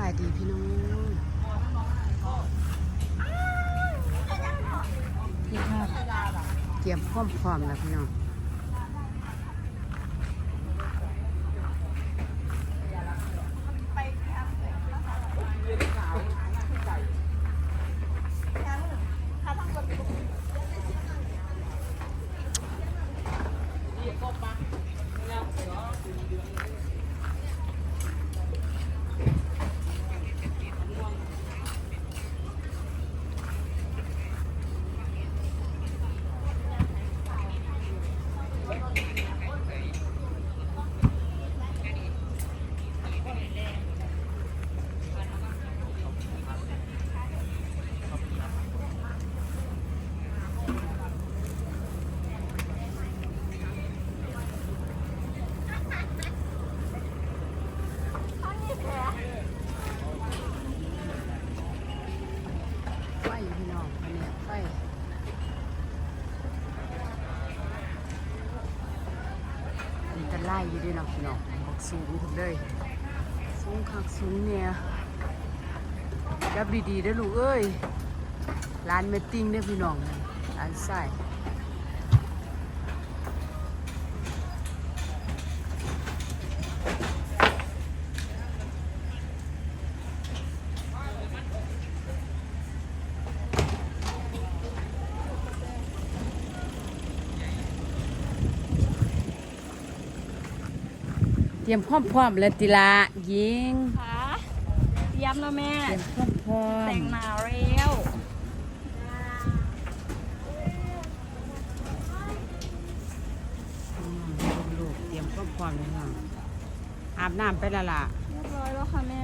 บายดีพี่น้องนี่ครับเตรียมพร้อมพร้อมแล้วพี่น้อง ไล่อยู่ด้วยเนาะพี่น้องบอกสูงขึ้นเลยสูงคักสูงเนี่ยจับดีๆได้ลูกเอ้ยร้านเมตติ้งได้พี่น้องร้านไส้ เตรียมพร้อมๆเลยติละยิงค่ะย้ำแล้วแม่ เตรียมพร้อมๆแต่งหนาวแล้วอืมลูกๆเตรียมพร้อมๆเลยค่ะอาบน้ำไปแล้วล่ะเรียบร้อยแล้วค่ะแม่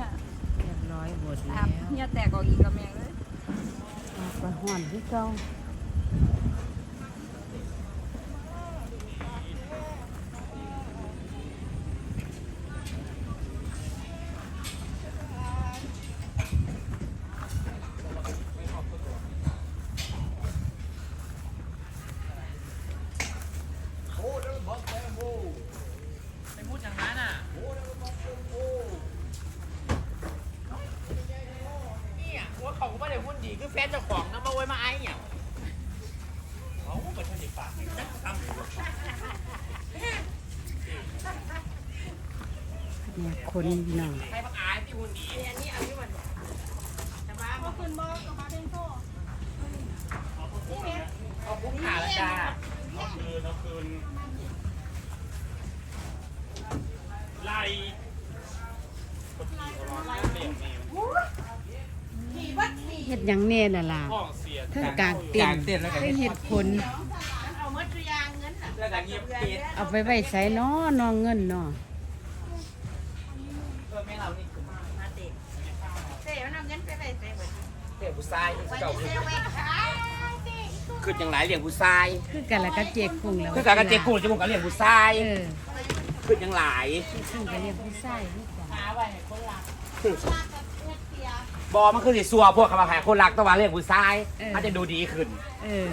เรียบร้อยหมดอาแล้บวเฮียแตกออกอีกกับแม่เลยอาบไปห่อนที่เก่า เนี่ยว่าเขาก็ไม่ได้หุ้นดีคือแฟนเจ้าของนะมาไว้มาไอ้เนี่ยเขาก็ไม่ใช่เด็กปากนะทำเนี่ยคนพี่น้องให้พักอายที่หุ้นดีอันนี้เอาที่มันแต่ว่าขอบคุณบอสนะคะเทนโซ่เขาคุ้มขาละจ้าคืนเอาคืนไล่กดขี่เขาร้องเปลี่ยนแนว เฮ็ดหยังแน่น่ะล่ะห้องเสียเทั้งกลางเต็นท์เทั้งเฮ็ดผล แล้วก็เงียบปิดเอาไปไว้ใส่น้อน้องเงินเนาะเออแม่เรานี่คือมาเสียมันเอาเงินไปไปเสียหมดเลี้ยงผู้ชายเก่าคือเสียไว้ขายสิคือจังไรเลี้ยงผู้ชายคือกันละก็เจ๊กุ้งแล้วคือการกันเจ๊กูจมูกกับเลี้ยงผู้ชายเออคือจังไรเจ๊กุ้งก็เรียกผู้ชายคือกันหา บเงินเสียบอมันคือสิซัวพวกคำว่าแผ่คนรักตะวันเลี้ยงผู้ชายมันจะดูดีขึ้น เออ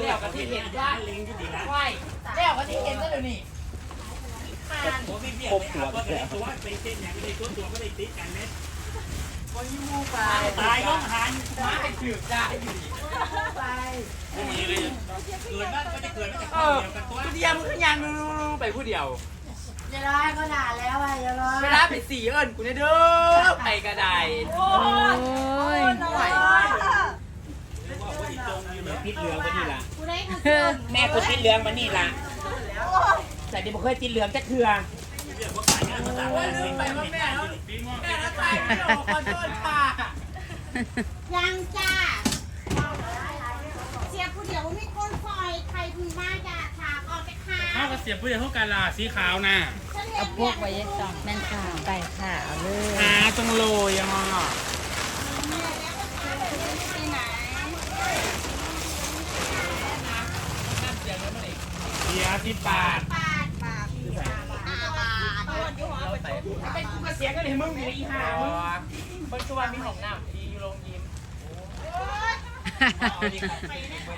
แล้วก็ที่เห็นว่าลิงที่ดีนะไหวแล้วก็ที่เห็นก็เดี๋ยวนี้ผมมีเบียร์เลยครับว่าเป็นตัวเป็นเส้นอย่างนี้ตัวตัวก็ได้ติดกันเม็ดวันนี้มูไปตายน้องหันมาให้ถือได้อยู่นี่ไม่มีเลย เกิดบ้านก็จะเกิดไม่จะเอเดียวกันตัวเดียวมึงขึ้นยังไปผู้เดียว จะร้อยก็ด่าแล้วอะจะร้อยเวลาไปสี่เอิญกูเนี่ยเด้อไปกระไดโอ้ยไหวว่าว่าติดตรงอยู่เลยติดเหลืองมานี่ละกูได้กูเออแม่กูติดเหลืองมานี่ล่ะแต่เดี๋ยวบ่เคยติดเหลืองจะเถื่อเรื่องว่าขายงานภาษาโอ้ยลืมไปว่าแม่เนาะปีงอกแม่ละตายไม่ออกขอโทษค่ะยังจ้าเสียผู้เดียวไม่คนค อยใครพึงมาจ้าถากออกไปขาข้าวกระเสียบเพื่อเท่ากันล่ะสีขาวน่ะฉันเห็เอานพวกไว้ยังต่อแม่นค่ะไปค่ะเอาเลยหาจังเลยยังอะที่ไหนเสียสิบบาทปาดปาดห้าบาทเป็นกูก็เสียกันเลยมึงอยู่ในอีห่ามึงมันคือว่ามีของน้ำทีอยู่โรงยิม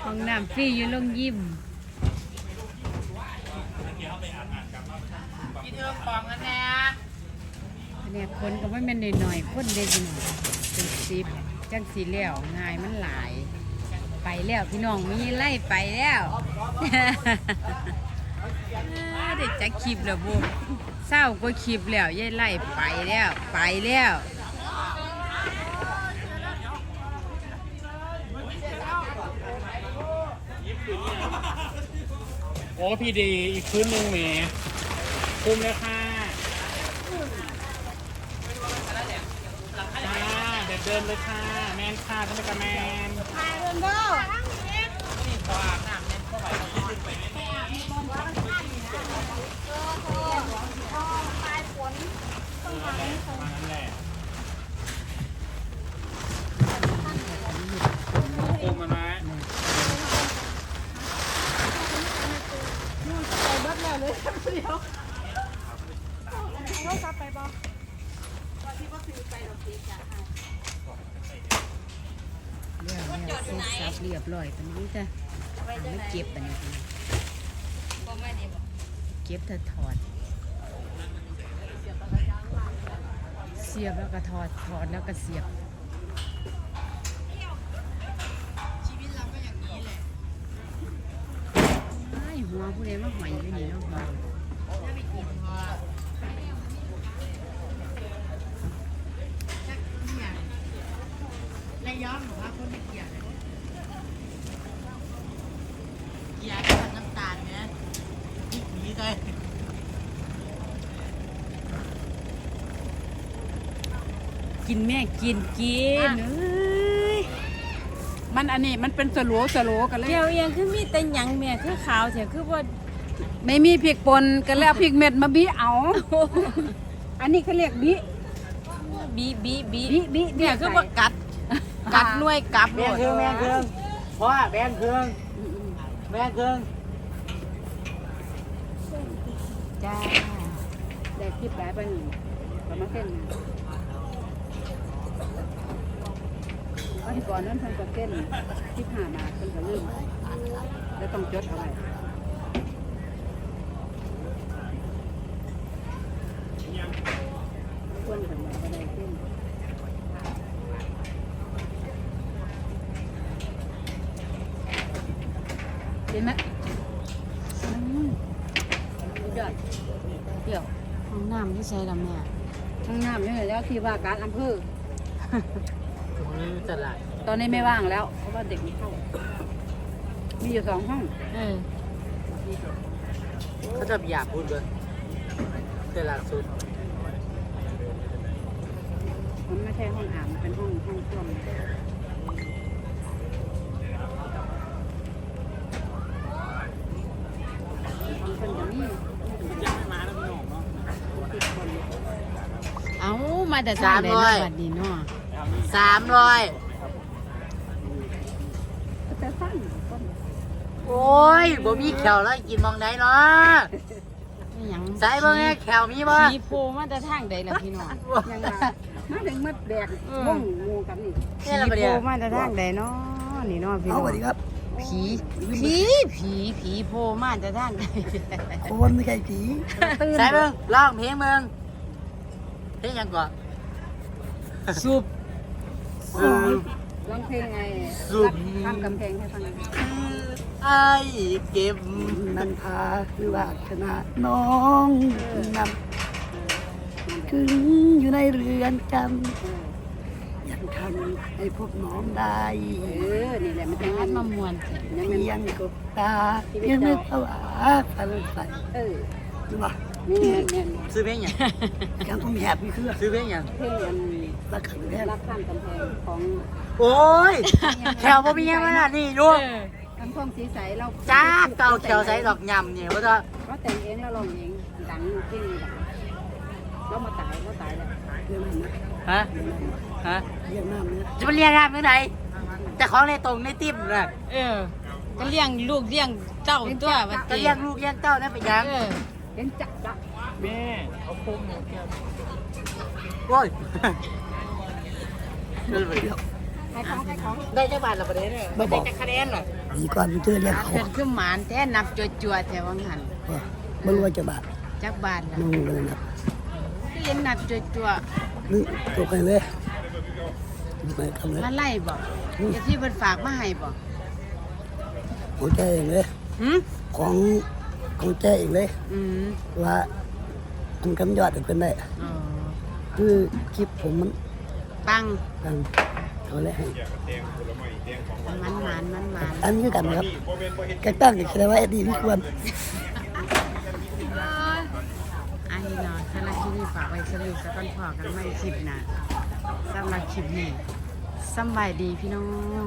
ห้องน้ำฟรีอยู่ลงยิมกินเอื้องปองกันแน่เนี่ยคนก็ไม่แม่นหน่อยๆคนเดียวสิเป็นสิบจังสีแล้วง่ายมันหลาย ไปแล้วพี่น้องมีไล่ไปแล้วเอ้อได้จักคลิปแล้วบุเศร้าก็คลิปแล้วยายไล่ไปแล้ว ไปแล้ว โอ้พี่ดีอีกคืนหนึ่งเมคุ้มเลยค่ะค่ะเด็ดเดินเลยค่ะ แมนค่ะต้องไปกับแมนถ่ายเรื่องเด้อมานั่นแหละ เรื่องเนี่ยเสร็จสับเรียบร้อยตอนนี้จ้ะไม่เก็บอันนี้เก็บถ้าถอด เสียบแล้วก็ถอดถอดแล้วก็เสียบ อ้หัวผู้ใดมาหอยอยู่นี่เนาะหัวและย้อมหรือว่าคนไม่เกี่ยวเลยเกี่ยวกับน้ำตาลเนี่ยพริกหนีเลยกินแม่กินกินเอ้ย มันอันนี้มันเป็นสลัวสลัวกันเลย เกี่ยวเอียงคือมีแต่หยังแม่คือขาวเสียคือว่าไม่มีพริกป่นกันแล้วพริกเม็ดมาบี้เอา อันนี้เขาเรียกบี้บีบีบีบี้บี้เนี่ยคือว่ากัด กัดหน่วยกลับแม่งเครื่องแม่งเครื่องพ่อแม่งเครื่องแม่งเครื่องจ้าได้คลิปหลายไปหนึ่งประมาณเส้นวั นก่อนนั้นเพิ่นก็เส้นคลิปห้ามาเพิ่นก็ลืมแล้วต้องจดเอาไว้ควรกันมาก็ได้เส้นเห็นไหมอืมสุดยอดเดี๋ยวห้องน้ำที่ใช้ละแม่ห้องน้ำนี่แล้วที่ว่าการอำเภอ นี้จะไหลตอนนี้ไม่ว่างแล้ว เพราะว่าเด็กไม่เข้า มีอยู่สองห้องเออเขาจะอยากพูดเลยแต่ละสุดมันไม่ใช่ห้องอาบมันเป็นห้องห้องส้วมห้องคนอย่างนี้ยังไม่มาแล้วพี่หนุ่มเนาะติดคนเอามาแต่ทางไหนเนาะบัดนี้เนาะ สามร้อยก็จะสั้นต้นโอ้ยบ่มีแขวแล้วกินมองไหนเนาะไม่หยังใส่บ่แม่แขวมีบ่ผีโพมาแต่ทางใดล่ะพี่น้องยังมามาถึงมัดแดกอืมม่วงงูกันนี่ผีโพมาแต่ทางใดเนาะนี่เนาะพี่น้องสวัสดีครับผีผีผีผีโพมาแต่ทางใดคนไม่ใช่ผีตื่นใส่เบิ่งร้องเพลงเบิ่งเพลงหยังก่อนสุบสูบ ร้องเพลงไงสุดข้ามกำแพงให้ฟังหน่อยไอ้เก็บนันทาคือว่าชนะน้องนำถึงอยู่ในเรือนจำยังทำให้พวกน้องได้เออนี่แหละมันจะอังัดนมามวนเถอะยังมันเพียงกบตายังไม่สว่างฟันใสเออหรือว่านี่แน่แน่ ซื้อเพลงหยังยังต้องแหบมีเครือซื้อเพลงหยังเพลงอันรักขันแท้รักข้ามกำแพงของโอ้ยแขวบ่มีหยังขนาดนี้ลูกคำท่องสีใสเราจ้าเก่าแขวใส่ดอกยำเนี่ยว่าจะเราแต่งเองแล้วร้องเองดังเพลงนี้ดังเรามาตายเราตายแล้วเรื่องนั้นนะฮะฮะเรื่องน้ำเนี่ยจะมาเรียนงานเมื่อไหร่แต่ของในตรงในติ๊บน่ะเออก็เลี้ยงลูกเลี้ยงเต้าตัววันก็เลี้ยงลูกเลี้ยงเต้านั่นเป็นหยัง เออเห็นจักจักแม่เอาคุมหนูแกโอ้ยเดี๋ยวขายของขายของได้จักบาทละประเด็นเนี่ยได้จักคะแนนล่ะดีก่อนเจอเรียกเขาเพิ่นคือหมานแท้นับจั่วๆแท้วังหันว่าไม่รู้ว่าจะบาทจักบาทล่ะนู่นเลยนะคือเห็นนับจั่วนี่ตัวใครเลยไม่ทำเลยๆมาไล่บ่เดี๋ยวที่เพิ่นฝากมาให้บ่ของแกเองเลยหึของ ของแกเองเลย อืมว่ามันกำยอดถึงเป็นได้ อ๋อคือคลิปผมมันปังดังเขาเลยให้ มันหมานมันหมานอันนี้คือกันนะครับแกตั้งอีกแสดงว่าดีไม่ควรไอ้เนาะสำหรับคลิปนี้ฝากไว้สรุปสักก่อนพอกันไม่คลิปหนะสำหรับคลิปนี้สำบายดีพี่น้อง